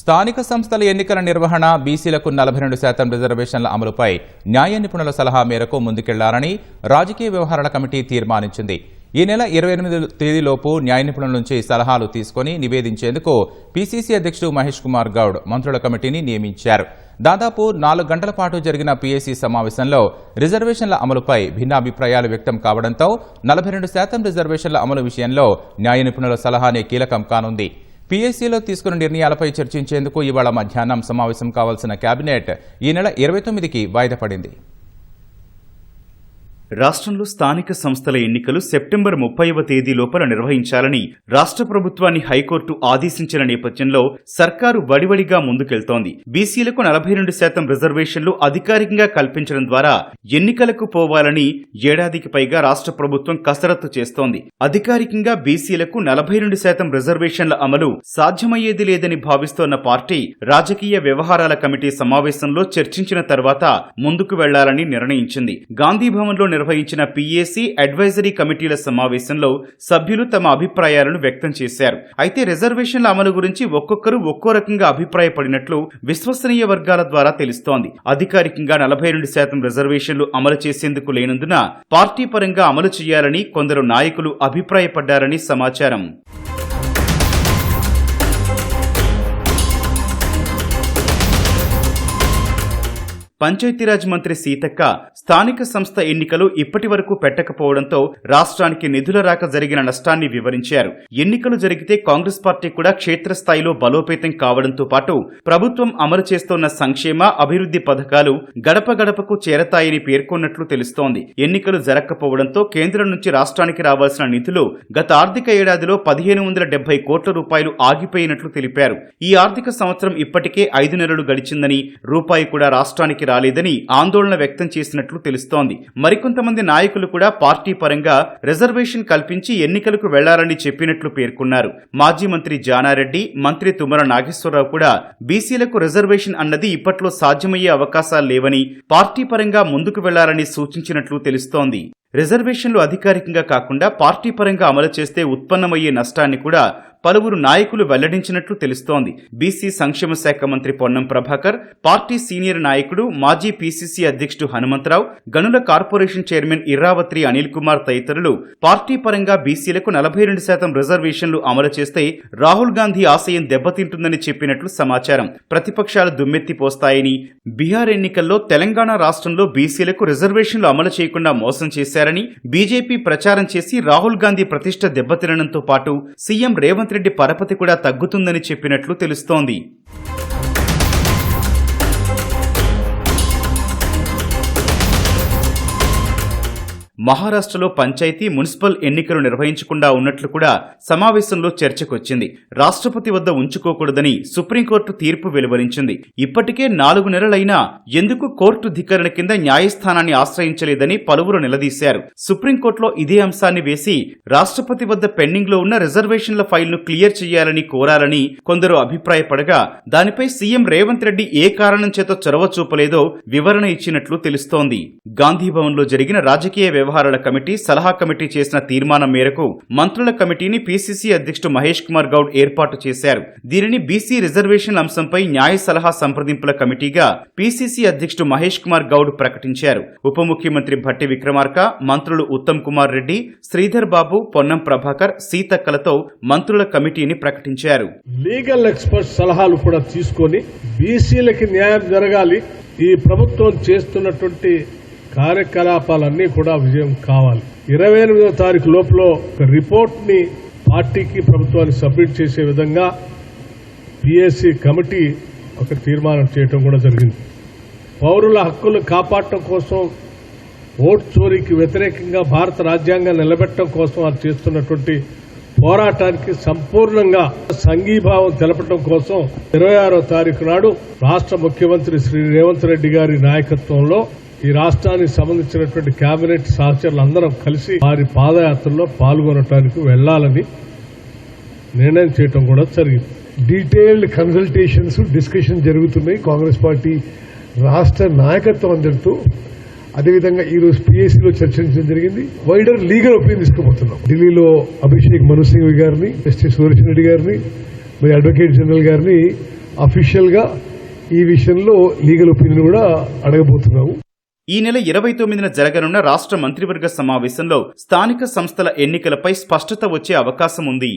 స్థానిక సంస్థల ఎన్నికల నిర్వహణ బీసీలకు నలభై రెండు శాతం రిజర్వేషన్ల అమలుపై న్యాయ నిపుణుల సలహా మేరకు ముందుకెళ్ళాలని రాజకీయ వ్యవహారాల కమిటీ తీర్మానించింది. ఈ నెల ఇరవై ఎనిమిది తేదీలోపు న్యాయ నిపుణుల నుంచి సలహాలు తీసుకుని నివేదించేందుకు పీసీసీ అధ్యక్షుడు మహేష్ కుమార్ గౌడ్ మంత్రుల కమిటీని నియమించారు. దాదాపు నాలుగు గంటల పాటు జరిగిన పీఏసీ సమావేశంలో రిజర్వేషన్ల అమలుపై భిన్నాభిప్రాయాలు వ్యక్తం కావడంతో నలభై రెండు శాతం రిజర్వేషన్ల అమలు విషయంలో న్యాయ నిపుణుల సలహానే కీలకం కానుంది. పీఎస్సీలో తీసుకున్న నిర్ణయాలపై చర్చించేందుకు ఇవాళ మధ్యాహ్నం సమావేశం కావాల్సిన కేబినెట్ ఈ నెల ఇరవై తొమ్మిదికి వాయిదా పడింది. రాష్ట్రంలో స్థానిక సంస్థల ఎన్నికలు సెప్టెంబర్ ముప్పైవ తేదీ లోపల నిర్వహించాలని రాష్ట్ర ప్రభుత్వాన్ని హైకోర్టు ఆదేశించిన నేపథ్యంలో సర్కారు వడివడిగా ముందుకెళ్తోంది. బీసీలకు నలభై రెండు శాతం రిజర్వేషన్లు అధికారికంగా కల్పించడం ద్వారా ఎన్నికలకు పోవాలని ఏడాదికి పైగా రాష్ట్ర ప్రభుత్వం కసరత్తు చేస్తోంది. అధికారికంగా బీసీలకు నలభై రెండు శాతం రిజర్వేషన్ల అమలు సాధ్యమయ్యేది లేదని భావిస్తోన్న పార్టీ రాజకీయ వ్యవహారాల కమిటీ సమావేశంలో చర్చించిన తర్వాత ముందుకు వెళ్ళాలని నిర్ణయించింది. గాంధీభవన్లో నిర్వహించిన పీఏసీ అడ్వైజరీ కమిటీల సమావేశంలో సభ్యులు తమ అభిప్రాయాలను వ్యక్తం చేశారు. అయితే రిజర్వేషన్ల అమలు గురించి ఒక్కొక్కరు ఒక్కో రకంగా అభిప్రాయపడినట్లు విశ్వసనీయ వర్గాల ద్వారా తెలుస్తోంది. అధికారికంగా నలభై రెండు శాతం రిజర్వేషన్లు అమలు చేసేందుకు లేనందున పార్టీ పరంగా అమలు చేయాలని కొందరు నాయకులు అభిప్రాయపడ్డారని సమాచారం. పంచాయతీరాజ్ మంత్రి సీతక్క స్థానిక సంస్థ ఎన్నికలు ఇప్పటి వరకు పెట్టకపోవడంతో రాష్ట్రానికి నిధుల రాక జరిగిన నష్టాన్ని వివరించారు. ఎన్నికలు జరిగితే కాంగ్రెస్ పార్టీ కూడా క్షేత్రస్థాయిలో బలోపేతం కావడంతో పాటు ప్రభుత్వం అమలు చేస్తోన్న సంక్షేమ అభివృద్ధి పథకాలు గడప గడపకు చేరతాయని పేర్కొన్నట్లు తెలుస్తోంది. ఎన్నికలు జరగకపోవడంతో కేంద్రం నుంచి రాష్ట్రానికి రావాల్సిన నిధులు గత ఆర్థిక ఏడాదిలో పదిహేను వందల డెబ్బై కోట్ల రూపాయలు ఆగిపోయినట్లు తెలిపారు. ఈ ఆర్థిక సంవత్సరం ఇప్పటికే ఐదు నెలలు గడిచిందని రూపాయి కూడా రాష్ట్రానికి రాలేదని ఆందోళన వ్యక్తం చేసినట్లు తెలుస్తోంది. మరికొంతమంది నాయకులు కూడా పార్టీ పరంగా రిజర్వేషన్ కల్పించి ఎన్నికలకు వెళ్ళాలని చెప్పినట్లు పేర్కొన్నారు. మాజీ మంత్రి జానారెడ్డి మంత్రి తుమ్మర నాగేశ్వరరావు కూడా బీసీలకు రిజర్వేషన్ అన్నది ఇప్పట్లో సాధ్యమయ్యే అవకాశాలు లేవని పార్టీ పరంగా ముందుకు వెళ్ళాలని సూచించినట్లు తెలుస్తోంది. రిజర్వేషన్లు అధికారికంగా కాకుండా పార్టీ పరంగా అమలు చేస్తే ఉత్పన్నమయ్యే నష్టాన్ని కూడా పలువురు నాయకులు వెల్లడించినట్లు తెలుస్తోంది. బీసీ సంక్షేమ శాఖ మంత్రి పొన్నం ప్రభాకర్ పార్టీ సీనియర్ నాయకుడు మాజీ పీసీసీ అధ్యక్షుడు హనుమంతరావు గనుల కార్పొరేషన్ చైర్మన్ ఇర్రావత్రి అనిల్ కుమార్ తదితరులు పార్టీ పరంగా బీసీలకు నలభై రెండు శాతం రిజర్వేషన్లు అమలు చేస్తే రాహుల్ గాంధీ ఆశయం దెబ్బతింటుందని చెప్పినట్లు సమాచారం. ప్రతిపక్షాలు దుమ్మెత్తిపోస్తాయని బీహార్ ఎన్నికల్లో తెలంగాణ రాష్ట్రంలో బీసీలకు రిజర్వేషన్లు అమలు చేయకుండా మోసం చేశారని బీజేపీ ప్రచారం చేసి రాహుల్ గాంధీ ప్రతిష్ట దెబ్బతినడంతో పాటు సీఎం రేవంత్ రెడ్డి పరపతి కూడా తగ్గుతుందని చెప్పినట్లు తెలుస్తోంది. మహారాష్ట్రలో పంచాయతీ మున్సిపల్ ఎన్నికలు నిర్వహించకుండా ఉన్నట్లు కూడా సమావేశంలో చర్చకొచ్చింది. రాష్ట్రపతి వద్ద ఉంచుకోకూడదని సుప్రీంకోర్టు తీర్పు వెలువరించింది. ఇప్పటికే నాలుగు నెలలైనా ఎందుకు కోర్టు ధిక్కరణ కింద న్యాయస్థానాన్ని ఆశ్రయించలేదని పలువురు నిలదీశారు. సుప్రీంకోర్టులో ఇదే అంశాన్ని వేసి రాష్ట్రపతి వద్ద పెండింగ్లో ఉన్న రిజర్వేషన్ల ఫైల్ను క్లియర్ చేయాలని కోరాలని కొందరు అభిప్రాయపడగా దానిపై సీఎం రేవంత్ రెడ్డి ఏ కారణం చేత చొరవ చూపలేదో వివరణ ఇచ్చినట్లు తెలుస్తోంది. గాంధీభవన్లో జరిగిన రాజకీయ వ్యవహారాల కమిటీ సలహా కమిటీ చేసిన తీర్మానం మేరకు మంత్రుల కమిటీని పీసీసీ అధ్యక్షుడు మహేష్ కుమార్ గౌడ్ ఏర్పాటు చేశారు. దీనిని బీసీ రిజర్వేషన్ అంశంపై న్యాయ సలహా సంప్రదింపుల కమిటీగా పీసీసీ అధ్యక్షుడు మహేష్ కుమార్ గౌడ్ ప్రకటించారు. ఉప ముఖ్యమంత్రి భట్టి విక్రమార్క మంత్రులు ఉత్తమ్ కుమార్ రెడ్డి శ్రీధర్ బాబు పొన్నం ప్రభాకర్ సీతక్కలతో మంత్రుల కమిటీని ప్రకటించారు. లీగల్ ఎక్స్పర్ట్ సలహాలు కూడా తీసుకొని బీసీలకి న్యాయం జరగాలి. ఈ ప్రభుత్వం చేస్తున్నటువంటి కార్యకలాపాలన్నీ కూడా విజయం కావాలి. ఇరవై ఎనిమిదో తారీఖు లోపల ఒక రిపోర్ట్ని పార్టీకి ప్రభుత్వానికి సబ్మిట్ చేసే విధంగా పిఎస్సి కమిటీ ఒక తీర్మానం చేయటం కూడా జరిగింది. పౌరుల హక్కులు కాపాడటం కోసం ఓటు చోరీకి వ్యతిరేకంగా భారత రాజ్యాంగం నిలబెట్టడం కోసం వారు చేస్తున్నటువంటి పోరాటానికి సంపూర్ణంగా సంఘీభావం తెలపడం కోసం ఇరవై ఆరో తారీఖు నాడు రాష్ట్ర ముఖ్యమంత్రి శ్రీ రేవంత్ రెడ్డి గారి నాయకత్వంలో ఈ రాష్ట్రానికి సంబంధించినటువంటి కేబినెట్ సహచరులు అందరం కలిసి వారి పాదయాత్రలో పాల్గొనటానికి వెళ్ళాలని నిర్ణయం చేయటం కూడా జరిగింది. డీటెయిల్డ్ కన్సల్టేషన్స్ డిస్కషన్ జరుగుతున్నాయి. కాంగ్రెస్ పార్టీ రాష్ట్ర నాయకత్వం అందరితో. అదేవిధంగా ఈరోజు రోజు పిఎస్సీలో చర్చించడం జరిగింది. వైడర్ లీగల్ ఒపీనియన్ తీసుకుపోతున్నాం. ఢిల్లీలో అభిషేక్ మను సింఘ్ గారిని జస్టిస్ సురేష్ రెడ్డి గారిని మరి అడ్వకేట్ జనరల్ గారిని అఫీషియల్గా ఈ విషయంలో లీగల్ ఒపీనియన్ కూడా అడగబోతున్నాము. ఈ నెల ఇరవై తొమ్మిదిన జరగనున్న రాష్ట్ర మంత్రివర్గ సమావేశంలో స్థానిక సంస్థల ఎన్నికలపై స్పష్టత వచ్చే అవకాశం ఉంది.